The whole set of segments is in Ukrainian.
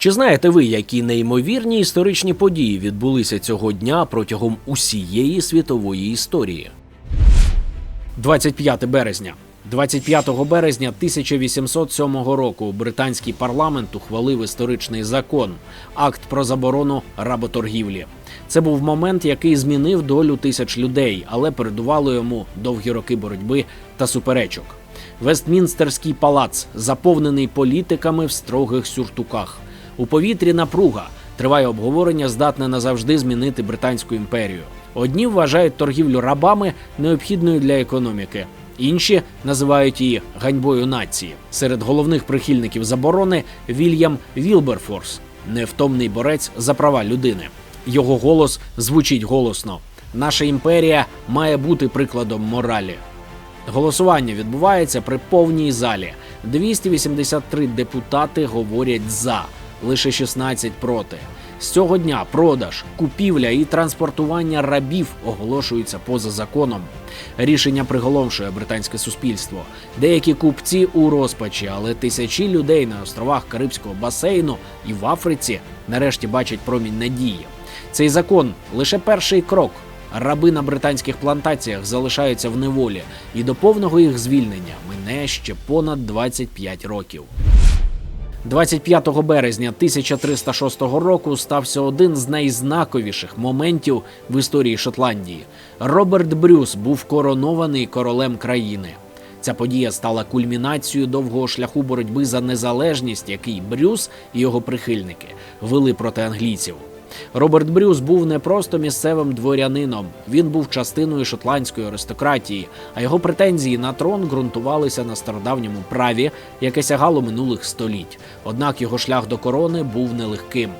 Чи знаєте ви, які неймовірні історичні події відбулися цього дня протягом усієї світової історії? 25 березня. 25 березня 1807 року британський парламент ухвалив історичний закон акт про заборону работоргівлі. Це був момент, який змінив долю тисяч людей, але передувало йому довгі роки боротьби та суперечок. Вестмінстерський палац заповнений політиками в строгих сюртуках. У повітрі напруга триває обговорення, здатне назавжди змінити британську імперію. Одні вважають торгівлю рабами необхідною для економіки. Інші називають її ганьбою нації. Серед головних прихильників заборони Вільям Вілберфорс, невтомний борець за права людини. Його голос звучить голосно: наша імперія має бути прикладом моралі. Голосування відбувається при повній залі. 283 депутати говорять за, лише 16 проти. З цього дня продаж, купівля і транспортування рабів оголошуються поза законом. Рішення приголомшує британське суспільство. Деякі купці у розпачі, але тисячі людей на островах Карибського басейну і в Африці нарешті бачать промінь надії. Цей закон лише перший крок. Раби на британських плантаціях залишаються в неволі, і до повного їх звільнення мине ще понад 25 років. 25 березня 1306 року стався один з найзнаковіших моментів в історії Шотландії. Роберт Брюс був коронований королем країни. Ця подія стала кульмінацією довгого шляху боротьби за незалежність, який Брюс і його прихильники вели проти англійців. Роберт Брюс був не просто місцевим дворянином, він був частиною шотландської аристократії, а його претензії на трон ґрунтувалися на стародавньому праві, яке сягало минулих століть. Однак його шлях до корони був нелегким.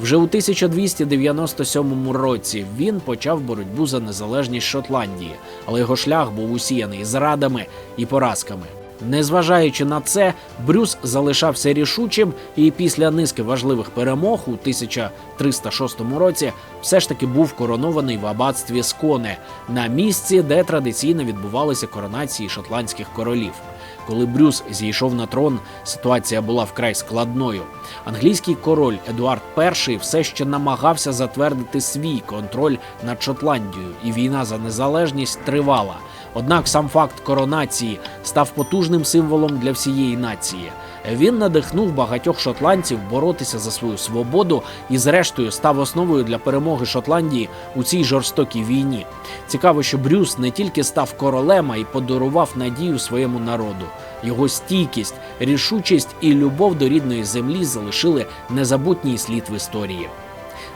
Вже у 1297 році він почав боротьбу за незалежність Шотландії, але його шлях був усіяний зрадами і поразками. Незважаючи на це, Брюс залишався рішучим і після низки важливих перемог у 1306 році все ж таки був коронований в аббатстві Сконе на місці, де традиційно відбувалися коронації шотландських королів. Коли Брюс зійшов на трон, ситуація була вкрай складною. Англійський король Едуард І все ще намагався затвердити свій контроль над Шотландією, і війна за незалежність тривала. Однак сам факт коронації став потужним символом для всієї нації. Він надихнув багатьох шотландців боротися за свою свободу і, зрештою, став основою для перемоги Шотландії у цій жорстокій війні. Цікаво, що Брюс не тільки став королем, а й подарував надію своєму народу. Його стійкість, рішучість і любов до рідної землі залишили незабутній слід в історії.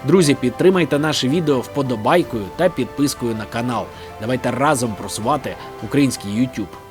Друзі, підтримайте наше відео вподобайкою та підпискою на канал. Давайте разом просувати український YouTube.